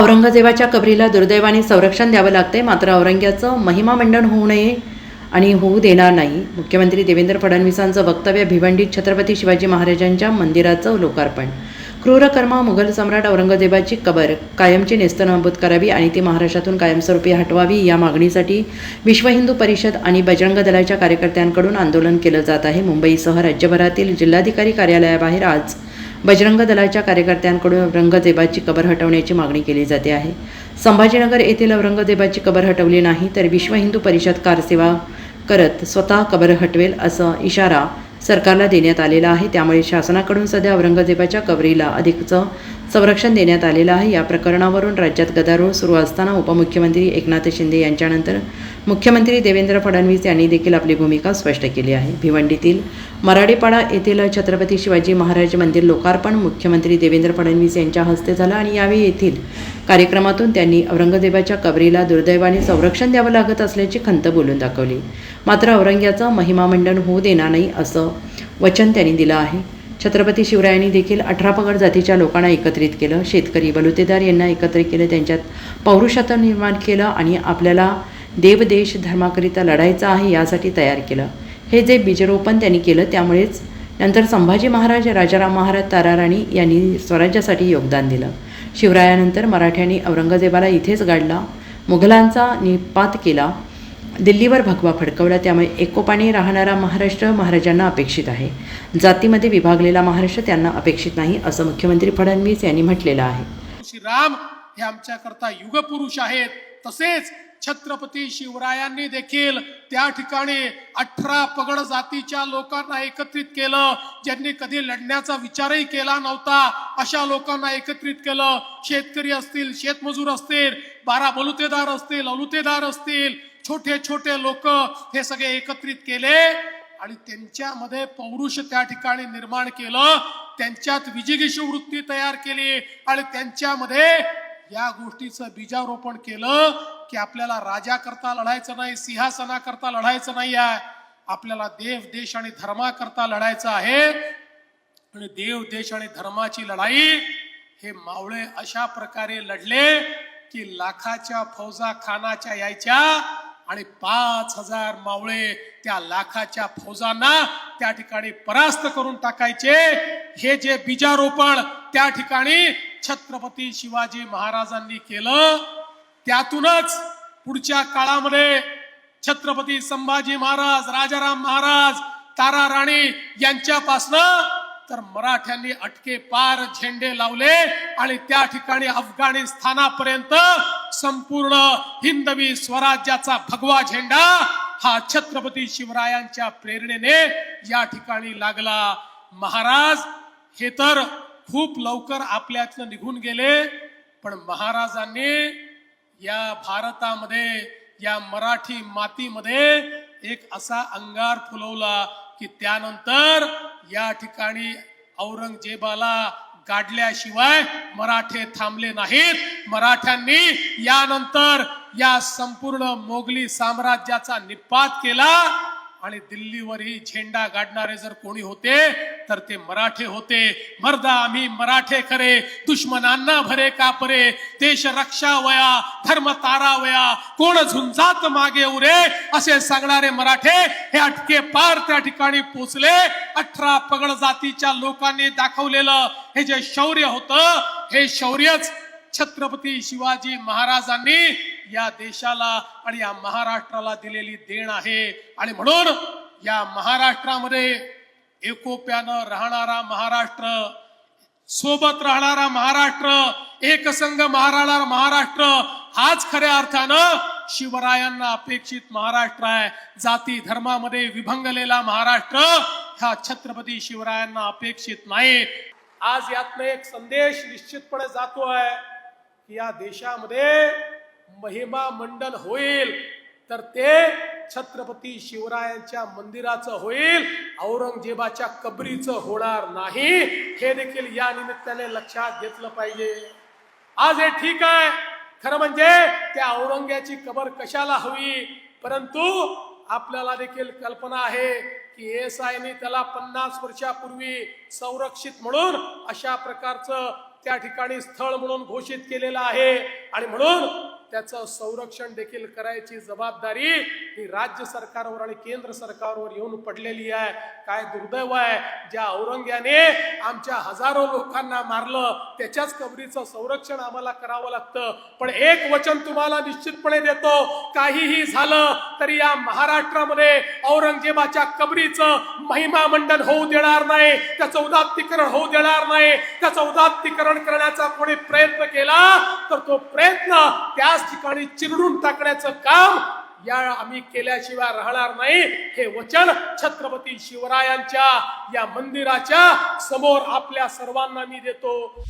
औरंगजेबाच्या कबरीला दुर्दैवाने संरक्षण द्यावं लागतंय. मात्र औरंग्याचं महिमामंडन होऊ नये आणि होऊ देणार नाही. मुख्यमंत्री देवेंद्र फडणवीसांचं वक्तव्य भिवंडीत छत्रपती शिवाजी महाराजांच्या मंदिराचं लोकार्पण. क्रूरकर्मा मुघल सम्राट औरंगजेबाची कबर कायमची नेस्तनाबूत करावी आणि ती महाराष्ट्रातून कायमस्वरूपी हटवावी या मागणीसाठी विश्व हिंदू परिषद आणि बजरंग दलाच्या कार्यकर्त्यांकडून आंदोलन केलं जात आहे. मुंबईसह राज्यभरातील जिल्हाधिकारी कार्यालयाबाहेर आज बजरंग दलाच्या कार्यकर्त्यांकडून औरंगजेबाची कबर हटवण्याची मागणी केली जाते आहे. संभाजीनगर येथील औरंगजेबाची कबर हटवली नाही तर विश्व हिंदू परिषद कारसेवा करत स्वतः कबर हटवेल असा इशारा सरकारला देण्यात आलेला आहे. त्यामुळे शासनाकडून सध्या औरंगजेबाच्या कबरीला अधिकचं संरक्षण देण्यात आलेलं आहे. या प्रकरणावरून राज्यात गदारोळ सुरू असताना उपमुख्यमंत्री एकनाथ शिंदे यांच्यानंतर मुख्यमंत्री देवेंद्र फडणवीस यांनी देखील आपली भूमिका स्पष्ट केली आहे. भिवंडीतील मराडेपाडा येथील छत्रपती शिवाजी महाराज मंदिर लोकार्पण मुख्यमंत्री देवेंद्र फडणवीस यांच्या हस्ते झालं आणि यावेळी येथील कार्यक्रमातून त्यांनी औरंगजेबाच्या कबरीला दुर्दैवाने संरक्षण द्यावं लागत असल्याची खंत बोलून दाखवली. मात्र औरंग्याचं महिमामंडन होऊ देणार नाही असं वचन त्यांनी दिलं आहे. छत्रपती शिवरायांनी देखील अठरा पगड जातीच्या लोकांना एकत्रित केलं. शेतकरी बलुतेदार यांना एकत्रित केलं त्यांच्यात पौरुषत्व निर्माण केलं आणि आपल्याला देव देश धर्माकरिता लढायचं आहे यासाठी तयार केलं. हे जे बीजरोपण त्यांनी केलं त्यामुळेच नंतर संभाजी महाराज राजाराम महाराज ताराराणी यांनी स्वराज्यासाठी योगदान दिलं. शिवरायानंतर मराठ्यांनी औरंगजेबाला इथेच गाडला. मुघलांचा निपात केला. दिल्लीवर भगवा फडकवला. त्यामुळे एकोपाने राहणारा महाराष्ट्र महाराजांना अपेक्षित आहे. जातीमध्ये विभागलेला महाराष्ट्र त्यांना अपेक्षित नाही असं मुख्यमंत्री फडणवीस यांनी म्हटलेलं आहे. श्रीराम हे आमच्याकरता युगपुरुष आहेत. तसेच छत्रपती शिवरायांनी देखील त्या ठिकाणी अठरा पगड जातीच्या लोकांना एकत्रित केलं. ज्यांनी कधी लढण्याचा विचारही केला नव्हता अशा लोकांना एकत्रित केलं. शेतकरी असतील शेतमजूर असतील बारा बलुतेदार असतील अलुतेदार असतील छोटे छोटे लोक हे सगळे एकत्रित केले आणि त्यांच्यामध्ये पौरुष त्या ठिकाणी निर्माण केलं. त्यांच्यात विजिगीषू वृत्ती तयार केली आणि त्यांच्यामध्ये या गोष्टीचं बीजारोपण केलं की आपल्याला राजा करता लढायचं नाही सिंहासनाकरता लढायचं नाही आहे. आपल्याला देव देश आणि धर्माकरता लढायचं आहे. आणि देव देश आणि धर्माची लढाई हे मावळे अशा प्रकारे लढले की लाखाच्या फौजा खानाच्या यायच्या आणि पाच हजार मावळे त्या लाखाच्या फौजांना त्या ठिकाणी परास्त करून टाकायचे. हे जे बीजारोपण त्या ठिकाणी छत्रपती शिवाजी महाराजांनी केलं. त्यातूनच पुढच्या काळामध्ये छत्रपती संभाजी महाराज राजाराम महाराज तारा राणी यांच्यापासनं तर मराठ्यांनी अटके पार झेंडे लावले आणि त्या ठिकाणी अफगाणिस्तानापर्यंत संपूर्ण हिंदवी स्वराज्याचा भगवा झेंडा हा छत्रपती शिवरायांच्या प्रेरणेने या ठिकाणी लागला. महाराज हे तर खूप लवकर आपल्यातनं निघून गेले पण महाराजांनी या भारतामध्ये या मराठी मातीमध्ये एक असा अंगार फुलवला की त्यानंतर या ठिकाणी औरंगजेबाला गाडल्याशिवाय मराठे थांबले नाहीत. मराठ्यांनी यानंतर या संपूर्ण मोगली साम्राज्याचा निपात केला. आणि दिल्लीवरही झेंडा गाडणारे जर कोणी होते तर ते मराठे होते. मर्दा आम्ही मराठे खरे. दुश्मनांना भरे कापरे. देश रक्षा वया धर्म तारा वया. कोण झुंजात मागे उरे? असे सांगणारे मराठे हे अटके पार त्या ठिकाणी पोचले. अठरा पगड जातीच्या लोकांनी दाखवलेलं हे जे शौर्य होतं हे शौर्यच छत्रपती शिवाजी महाराजांनी या देशाला आणि या महाराष्ट्राला दिलेली देण आहे. आणि म्हणून या महाराष्ट्रामध्ये एकोप्यानं राहणारा महाराष्ट्र सोबत राहणारा महाराष्ट्र एकसंघ महाराणार महाराष्ट्र हाच खऱ्या अर्थानं शिवरायांना अपेक्षित महाराष्ट्र आहे. जाती धर्मामध्ये विभंगलेला महाराष्ट्र हा छत्रपती शिवरायांना अपेक्षित नाही. आज यातनं एक संदेश निश्चितपणे जातोय. की या देशामध्ये महिमा मंडन होईल तर ते छत्रपती शिवरायांच्या मंदिराचं होईल औरंगजेबाच्या कबरीचं होणार नाही. हे देखील या निमित्ताने लक्षात घेतलं पाहिजे. आज हे ठीक आहे. खरं म्हणजे त्या औरंग्याची कबर कशाला हवी? परंतु आपल्याला देखील कल्पना आहे की एस आयने त्याला पन्नास वर्षापूर्वी संरक्षित म्हणून अशा प्रकारचं त्या ठिकाणी स्थळ म्हणून घोषित केलेलं आहे. आणि म्हणून त्याचं संरक्षण देखील करायची जबाबदारी ही राज्य सरकारवर आणि केंद्र सरकारवर येऊन पडलेली आहे. काय दुर्दैव आहे? ज्या औरंग्याने आमच्या हजारो लोकांना मारलं त्याच्याच कबरीचं संरक्षण आम्हाला करावं लागतं. पण एक वचन तुम्हाला निश्चितपणे देतो काहीही झालं तरी या महाराष्ट्रामध्ये औरंगजेबाच्या कबरीचं महिमा मंडन होऊ देणार नाही त्याचं उदात्तीकरण होऊ देणार नाही. त्याचं उदात्तीकरण करण्याचा कोणी प्रयत्न केला तर तो प्रयत्न त्याच ठिकाणी चिरडून टाकण्याचं काम या आम्ही केल्याशिवाय राहणार नाही. हे वचन छत्रपती शिवरायांच्या या मंदिराच्या समोर आपल्या सर्वांना मी देतो.